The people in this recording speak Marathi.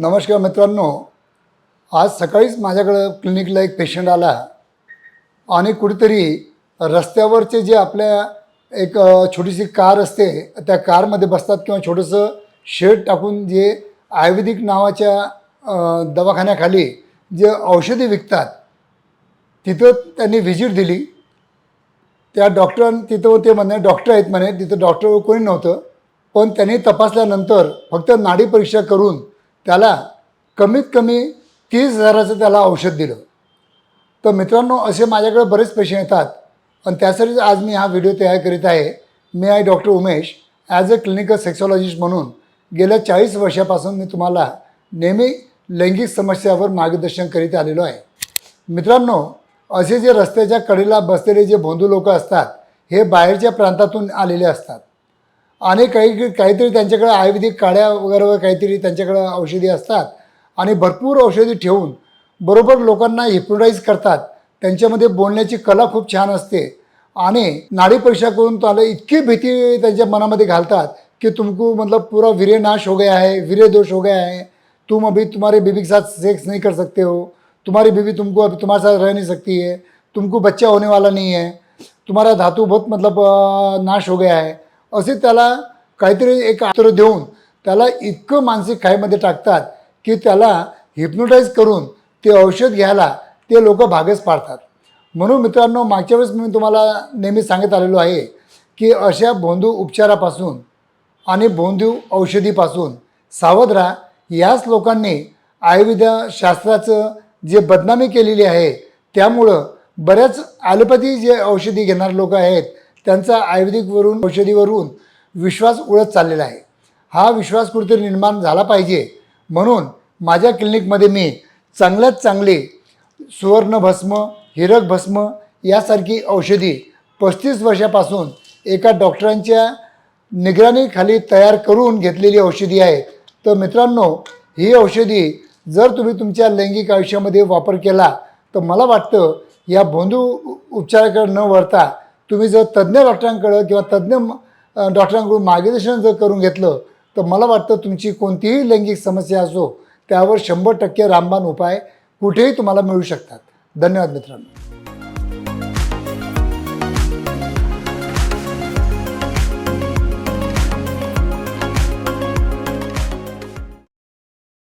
नमस्कार मित्रांनो. आज सकाळीच माझ्याकडं क्लिनिकला एक पेशंट आला. आणि कुठेतरी रस्त्यावरचे जे आपल्या एक छोटीशी कार असते त्या कारमध्ये बसतात किंवा छोटंसं शेड टाकून जे आयुर्वेदिक नावाच्या दवाखान्याखाली जे औषधी विकतात तिथं त्यांनी व्हिजिट दिली. त्या डॉक्टरां तिथं ते म्हणे डॉक्टर आहेत म्हणे तिथं डॉक्टर कोणी नव्हतं. पण त्यांनी तपासल्यानंतर फक्त नाडी परीक्षा करून त्याला कमीत कमी तीस हजाराचं त्याला औषध दिलं. तर मित्रांनो असे माझ्याकडे बरेच पेशंट येतात. आणि त्यासाठीच आज मी हा व्हिडिओ तयार करीत आहे. मी आहे doctor Umesh. As a clinical sexologist म्हणून गेल्या चाळीस वर्षापासून मी तुम्हाला नेहमी लैंगिक समस्यावर मार्गदर्शन करीत आलेलो आहे. मित्रांनो असे जे रस्त्याच्या कडेला बसलेले जे भोंदू लोक असतात हे बाहेरच्या प्रांतातून आलेले असतात. आणि काही काहीतरी त्यांच्याकडे आयुर्वेदिक काड्या वगैरे काहीतरी त्यांच्याकडे औषधी असतात. आणि भरपूर औषधी ठेवून बरोबर लोकांना हिप्नोटाईज करतात. त्यांच्यामध्ये बोलण्याची कला खूप छान असते. आणि नाडी परीक्षा करून त्याला इतकी भीती त्यांच्या मनामध्ये घालतात कि तुमको मतलब पूरा वीर्य नाश हो गया है वीर्य दोष हो गया है. तुम अभी तुम्हारे बीवी के साथ सेक्स नहीं कर सकते हो. तुम्हारी बीवी तुमको अभी तुम्हारे साथ रह नहीं सकती है. तुमको बच्चा होने वाला नहीं है. तुम्हारा धातु बहुत मतलब नाश हो गया है. असे त्याला काहीतरी एक आत्र देऊन त्याला इतकं मानसिक खाईमध्ये टाकतात की त्याला हिप्नोटाईज करून ते औषध घ्यायला ते लोक भागच पाडतात. म्हणून मित्रांनो मागच्या वेळेस मी तुम्हाला नेहमी सांगत आलेलो आहे की अशा भोंदू उपचारापासून आणि भोंदू औषधीपासून सावध राहा. याच लोकांनी आयुर्वेदशास्त्राचं जे बदनामी केलेली आहे त्यामुळं बऱ्याच ॲलोपॅथी जे औषधी घेणारे लोक आहेत त्यांचा आयुर्वेदिकवरून औषधीवरून विश्वास उडत चाललेला आहे. हा विश्वास कुठेतरी निर्माण झाला पाहिजे. म्हणून माझ्या क्लिनिकमध्ये मी चांगल्यात चांगले सुवर्णभस्म हिरक भस्म यासारखी औषधी पस्तीस वर्षापासून एका डॉक्टरांच्या निगराणीखाली तयार करून घेतलेली औषधी आहे तर मित्रांनो ही औषधी जर तुम्ही तुमच्या लैंगिक आयुष्यामध्ये वापर केला तर मला वाटतं या भोंदू उपचाराकडे न वळता तुम्ही जर तज्ज्ञ डॉक्टरांकडं किंवा तज्ज्ञ डॉक्टरांकडून मार्गदर्शन जर करून घेतलं तर मला वाटतं तुमची कोणतीही लैंगिक समस्या असो त्यावर शंभर टक्के रामबाण उपाय कुठेही तुम्हाला मिळू शकतात. धन्यवाद मित्रांनो.